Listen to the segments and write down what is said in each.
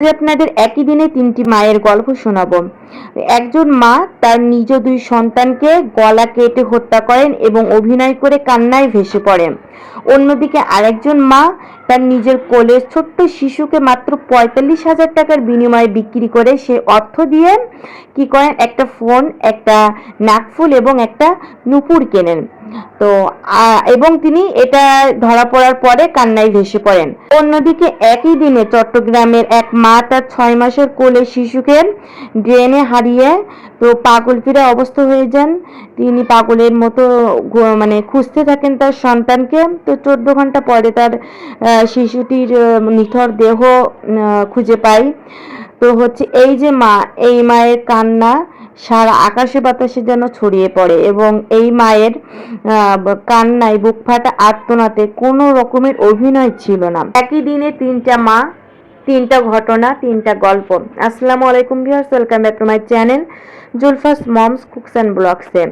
আপনাদের একই দিনে তিনটি মায়ের গল্প শোনাব। একজন মা তার নিজ দুই সন্তানকে গলা কেটে হত্যা করেন এবং অভিনয় করে কান্নায় ভেসে পড়েন। অন্যদিকে আরেকজন মা তার নিজের কোলের ছোট্ট শিশুকে মাত্র পঁয়তাল্লিশ হাজার টাকার বিনিময়ে বিক্রি করে সে অর্থ দিয়ে কি করেন? একটা ফোন, একটা নাকফুল এবং একটা নুপুর কেনেন। তো এবং তিনি এটা ধরা পড়ার পরে কান্নায় ভেসে পড়েন। অন্যদিকে একই দিনে চট্টগ্রামের এক মা তার ছয় মাসের কোলে শিশুকে ড্রেনে হারিয়ে তো পাগল ফিরে অবস্থ হয়ে যান। তিনি পাগলের মতো মানে খুঁজতে থাকেন তার সন্তানকে। তো চোদ্দ ঘণ্টা পরে তার শিশুটির নিথর দেহ খুঁজে পাই তো হচ্ছে এই যে মা, এই মায়ের কান্না সারা আকাশে বাতাসে যেন ছড়িয়ে পড়ে এবং এই মায়ের কান্নায় বুক ফাটা আর্তনাতে কোনো রকমের অভিনয় ছিল না। একই দিনে তিনটা মা তিনটা ঘটনা, তিনটা গল্প। আসসালামু আলাইকুম viewers welcome back to my channel Julfa's moms cooks and ব্লগসে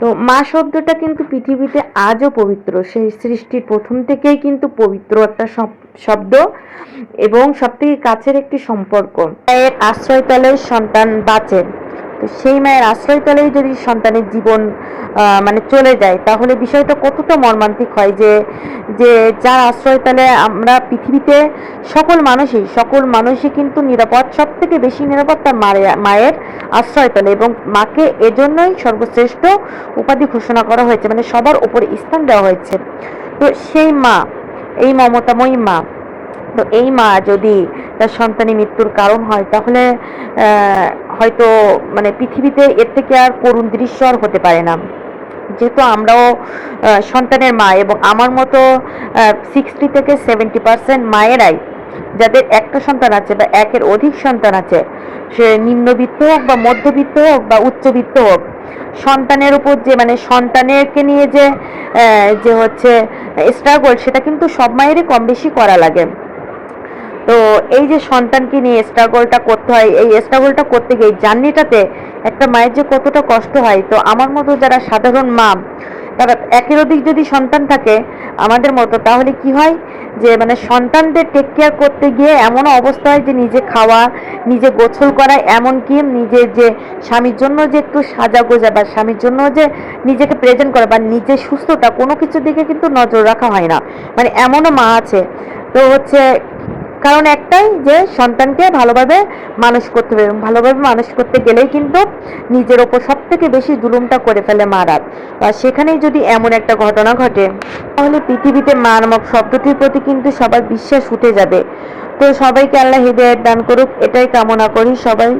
তো মা শব্দটা কিন্তু পৃথিবীতে আজও পবিত্র, সেই সৃষ্টির প্রথম থেকেই কিন্তু পবিত্র একটা শব্দ এবং সবথেকে কাছের একটি সম্পর্ক। আশ্রয় আশ্রয়তলের সন্তান বাঁচে। তো সেই মায়ের আশ্রয়তলেই যদি সন্তানের জীবন মানে চলে যায়, তাহলে বিষয়টা কতটা মর্মান্তিক হয় যে যে যার আশ্রয়তলে আমরা পৃথিবীতে সকল মানুষই সকল মানুষই কিন্তু নিরাপদ সব থেকে বেশি নিরাপদ তার মায়ের আশ্রয়তলে এবং মাকে এজন্যই সর্বশ্রেষ্ঠ উপাধি ঘোষণা করা হয়েছে মানে সবার উপরে স্থান দেওয়া হয়েছে। তো সেই মা, এই মমতাময়ী মা, তো এই মা যদি তার সন্তানের মৃত্যুর কারণ হয়, তাহলে হয়তো মানে পৃথিবীতে এর থেকে আর করুণ দৃশ্য আর হতে পারে না। যেহেতু আমরাও সন্তানের মা এবং আমার মতো সিক্সটি থেকে সেভেন্টি পার্সেন্ট মায়েরাই, যাদের একটা সন্তান আছে বা একের অধিক সন্তান আছে, সে নিম্নবিত্ত হোক বা মধ্যবিত্ত হোক বা উচ্চবিত্ত হোক, সন্তানের উপর যে মানে সন্তানেরকে নিয়ে যে যে হচ্ছে স্ট্রাগল সেটা কিন্তু সব মায়েরই কম বেশি করা লাগে। তো এই যে সন্তানকে নিয়ে স্ট্রাগলটা করতে হয়, এই স্ট্রাগলটা করতে গিয়ে জার্নিটাতে একটা মায়ের যে কতটা কষ্ট হয়, তো আমার মতো যারা সাধারণ মা, তারা একের অধিক যদি সন্তান থাকে আমাদের মতো, তাহলে কি হয়? যে মানে সন্তানদের টেক কেয়ার করতে গিয়ে এমন অবস্থা হয় যে নিজে খাওয়া, নিজে গোসল করা, এমনকি নিজের যে স্বামীর জন্য যে একটু সাজা গোজা বা স্বামীর জন্য যে নিজেকে প্রেজেন্ট করা বা নিজের সুস্থতা, কোনো কিছুর দিকে কিন্তু নজর রাখা হয় না। মানে এমনও মা আছে, তো হচ্ছে কারণ একটাই যে সন্তানকে ভালোভাবে মানুষ করতে হবে। ভালোভাবে মানুষ করতে গেলেই কিন্তু নিজের ওপর সব থেকে বেশি জুলুমটা করে ফেলে মারা। আর সেখানেই যদি এমন একটা ঘটনা ঘটে, তাহলে পৃথিবীতে মা শব্দটির প্রতি কিন্তু সবার বিশ্বাস উঠে যাবে। তো সবাইকে আল্লাহ হৃদয়ের দান করুক, এটাই কামনা করি সবাই।